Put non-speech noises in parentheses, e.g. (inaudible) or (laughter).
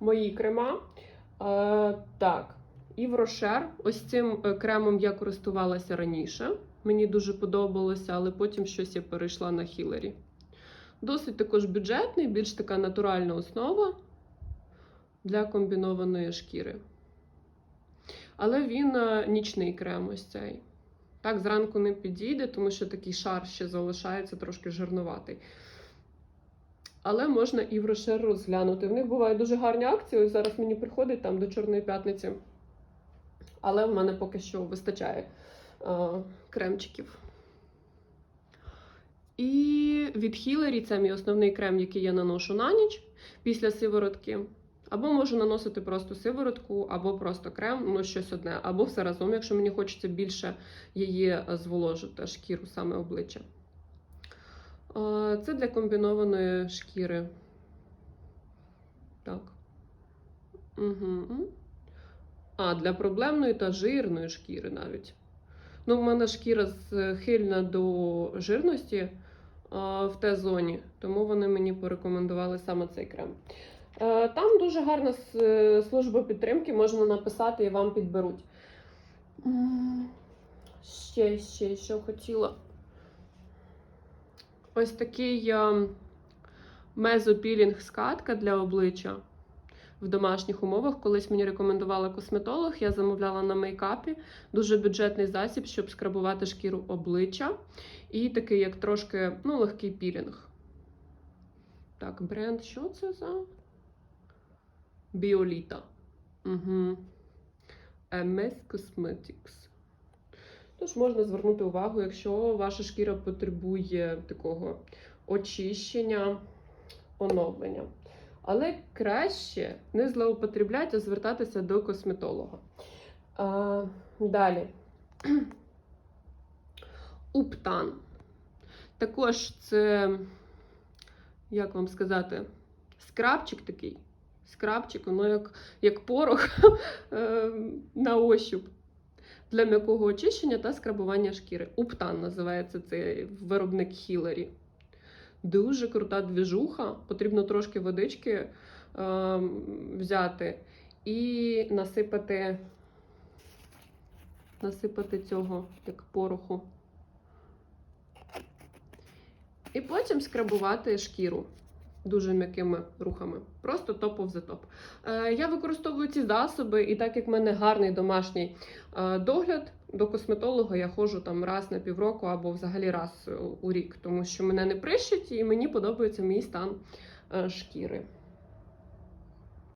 мої крема. Е, так, і в Рошер. Ось цим е, кремом я користувалася раніше. Мені дуже подобалося, але потім щось я перейшла на Хілері. Досить також бюджетний, більш така натуральна основа для комбінованої шкіри. Але він е, нічний крем ось цей. Так, зранку не підійде, тому що такий шар ще залишається трошки жирнуватий. Але можна і в Рошер розглянути. В них бувають дуже гарні акції. Ось зараз мені приходить там до Чорної п'ятниці. Але в мене поки що вистачає е, кремчиків. І від Хілері це мій основний крем, який я наношу на ніч після сиворотки. Або можу наносити просто сиворотку, або просто крем, ну щось одне, або все разом, якщо мені хочеться більше її е, зволожити, шкіру саме обличчя. Е, Це для комбінованої шкіри. Так. Угу. А, для проблемної та жирної шкіри навіть. Ну, в мене шкіра схильна до жирності а, в Т-зоні, тому вони мені порекомендували саме цей крем. Е, Там дуже гарна служба підтримки, можна написати і вам підберуть. Ще, ще, що хотіла. Ось такий е, мезопілінг скатка для обличчя в домашніх умовах. Колись мені рекомендувала косметолог, я замовляла на мейкапі. Дуже бюджетний засіб, щоб скрабувати шкіру обличчя. І такий, як трошки ну, легкий пілінг. Так, бренд, що це за? Біоліта. Угу. MS Cosmetics. Тож можна звернути увагу, якщо ваша шкіра потребує такого очищення, оновлення. Але краще не злоупотребляти, а звертатися до косметолога. А, далі. (clears throat) Уптан. Також це, як вам сказати, скрабчик такий. Скрабчик, воно як, як порох (laughs) е, на ощуп для м'якого очищення та скрабування шкіри. Уптан називається цей виробник Хілері. Дуже крута двіжуха. Потрібно трошки водички е, взяти і насипати, насипати цього як пороху. І потім скрабувати шкіру дуже м'якими рухами. Просто топов за топ. Е, я використовую ці засоби, і так як в мене гарний домашній е, догляд, до косметолога я ходжу там раз на півроку або взагалі раз у рік, тому що мене не прищить і мені подобається мій стан е, шкіри.